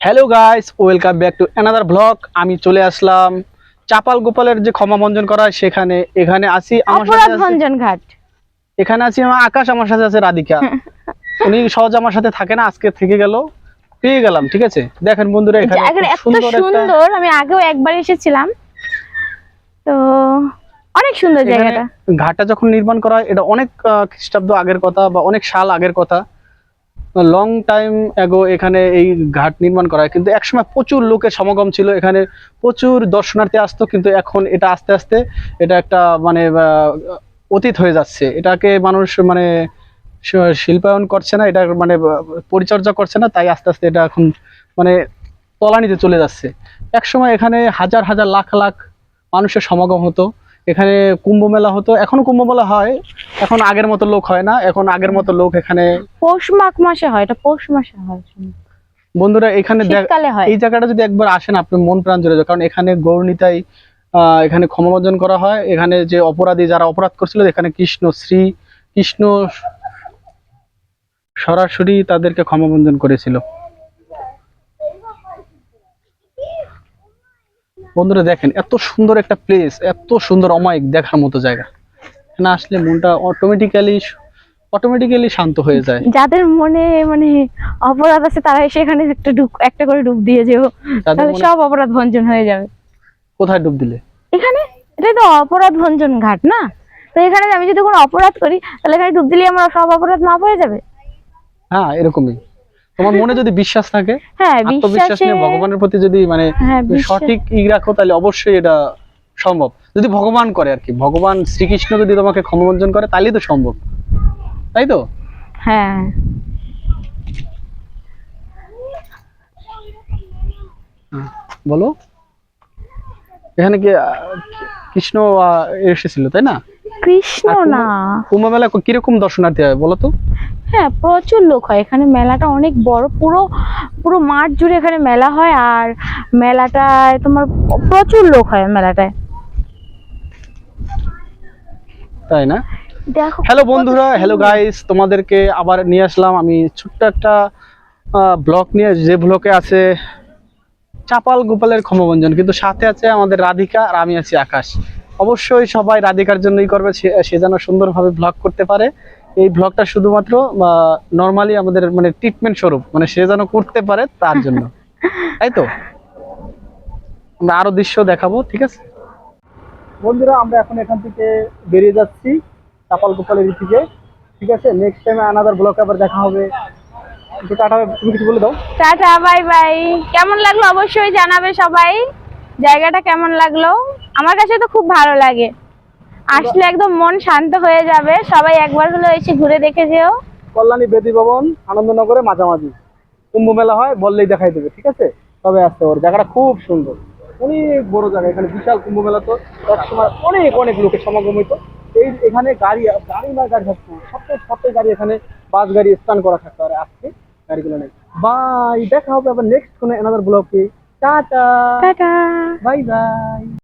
Hello guys welcome back to another blog আমি চলে আসলাম চাপাল গোপালের যে ক্ষমা বঞ্জন করা সেখানে। এখানে আসি আমার সাথে ভঞ্জন ঘাট। এখানে আছি আমার আকাশ আমার সাথে আছে রাধিকা। উনি সহজ আমার সাথে থাকে না আজকে থেকে গেল। পেয়ে গেলাম ঠিক আছে? দেখেন বন্ধুরা এখানে এত সুন্দর আমি আগেও একবার এসেছিলাম। তো অনেক সুন্দর জায়গাটা। ঘাটটা যখন নির্মাণ করা হয় এটা অনেক খ্রিস্টাব্দ আগের কথা বা অনেক সাল আগের কথা। লং টাইম এগো এখানে এই ঘাট নির্মাণ করা হয়। কিন্তু একসময় প্রচুর লোকের সমাগম ছিল, এখানে প্রচুর দর্শনার্থী আসতো, কিন্তু এখন এটা আস্তে আস্তে এটা একটা মানে অতীত হয়ে যাচ্ছে। এটাকে মানুষ মানে শিল্পায়ন করছে না, এটা মানে পরিচর্যা করছে না, তাই আস্তে আস্তে এটা এখন মানে তলানিতে চলে যাচ্ছে। একসময় এখানে হাজার হাজার, লাখ লাখ মানুষের সমাগম হতো। এখানে কুম্ভ মেলা হতো। এখনও কুম্ভ মেলা হয় এখন আগের মতো লোক হয় না এখন আগের মতো লোক এখানে পৌষ মাঘ মাসে হয় এটা পৌষ মাসে হয় বন্ধুরা এখানে এই জায়গাটা যদি একবার আসেন আপনি মন প্রাণ জুড়ে যাবে কারণ এখানে গৌরনীতাই আহ, এখানে ক্ষমাবর্জন করা হয়। এখানে যে অপরাধী যারা অপরাধ করছিল এখানে কৃষ্ণ শ্রী কৃষ্ণ সরাসরি তাদেরকে ক্ষমাবর্জন করেছিল। বন্ধুরা দেখেন এত সুন্দর একটা প্লেস এত সুন্দর অমায়িক দেখার মতো জায়গা। এখানে আসলে মনটা অটোমেটিক্যালি অটোমেটিক্যালি শান্ত হয়ে যায়। যাদের মনে মানে অপরাধ আছে তারা এসে এখানে একটা ডুব একটা করে ডুব দিয়ে যেও। তাহলে সব অপরাধ ভঞ্জন হয়ে যাবে। কোথায় ডুব দিলে? এখানে? এটাই তো অপরাধ ভঞ্জন ঘাট না? তো এখানে আমি যদি কোনো অপরাধ করি তাহলে এখানে ডুব দিলে আমার সব অপরাধ মাফ হয়ে যাবে? হ্যাঁ এরকমই। তোমার মনে যদি বিশ্বাস থাকে হ্যাঁ আত্মবিশ্বাস বিশ্বাসে নিয়ে ভগবানের প্রতি যদি মানে হ্যাঁ সঠিক ই রাখো তাহলে অবশ্যই এটা সম্ভব। যদি ভগবান করে আর কি ভগবান শ্রীকৃষ্ণ যদি তোমাকে ক্ষমবঞ্জন করে তাহলেই তো সম্ভব। তাই তো? হ্যাঁ। বলো। এখানে কি কৃষ্ণ এসেছিল তাই না? কৃষ্ণ না। কুম্ভ মেলা কীরকম দর্শনার্থী হয় বলো তো? হ্যাঁ প্রচুর লোক হয়। এখানে মেলাটা অনেক বড় পুরো পুরো মাঠ জুড়ে এখানে মেলা হয়। আর মেলাটায় তোমার প্রচুর লোক হয় মেলাটায়। তাই না? দেখো হ্যালো বন্ধুরা হ্যালো গাইস তোমাদেরকে আবার নিয়ে আসলাম আমি ছোট্ট একটা ব্লগ নিয়ে। যে ব্লকে আছে চাপাল গোপালের ক্ষমভঞ্জন কিন্তু সাথে আছে আমাদের রাধিকা আর আমি আছি আকাশ। অবশ্যই সবাই রাধিকার জন্যই করবে সে সে যেন সুন্দরভাবে ব্লগ করতে পারে। এই ব্লগটা শুধুমাত্র নর্মালি আমাদের মানে ট্রিটমেন্ট স্বরূপ মানে সে যেন করতে পারে তার জন্য। তাই তো? আমরা আরও দৃশ্য দেখাবো ঠিক আছে? বন্ধুরা আমরা এখন এখান থেকে বেরিয়ে যাচ্ছি চাপাল গোপালের দিকে ঠিক আছে নেক্সট টাইমে আনাদার ব্লকে আবার দেখা হবে। একটু টাটা তুমি কিছু বলে দাও। টাটা বাই বাই কেমন লাগল অবশ্যই জানাবে সবাই। জায়গাটা কেমন লাগল? আমার কাছে তো খুব ভালো লাগে। আসলে একদম মন শান্ত হয়ে যাবে। সবাই একবার হলেও এসে ঘুরে দেখে যেও। কল্যাণী বেদি ভবন আনন্দনগরে মাঝামাঝি। কুম্ভ মেলা হয় বললেই দেখাই দেবে ঠিক আছে? তবে আসতে ওর জায়গাটা খুব সুন্দর। অনেক বড় জায়গা এখানে বিশাল কুম্ভ মেলা তো এক সময় অনেক অনেক লোকের সমাগম হইতো। এই এখানে গাড়ি গাড়ি না গাড়ি থাকতো সবচেয়ে সবচেয়ে গাড়ি এখানে বাস গাড়ি স্থান করা থাকতো আর আজকে গাড়িগুলো নেই। বাই দেখা হবে আবার নেক্সট কোনো এনাদার ব্লকে টাটা! টাটা! Bye bye.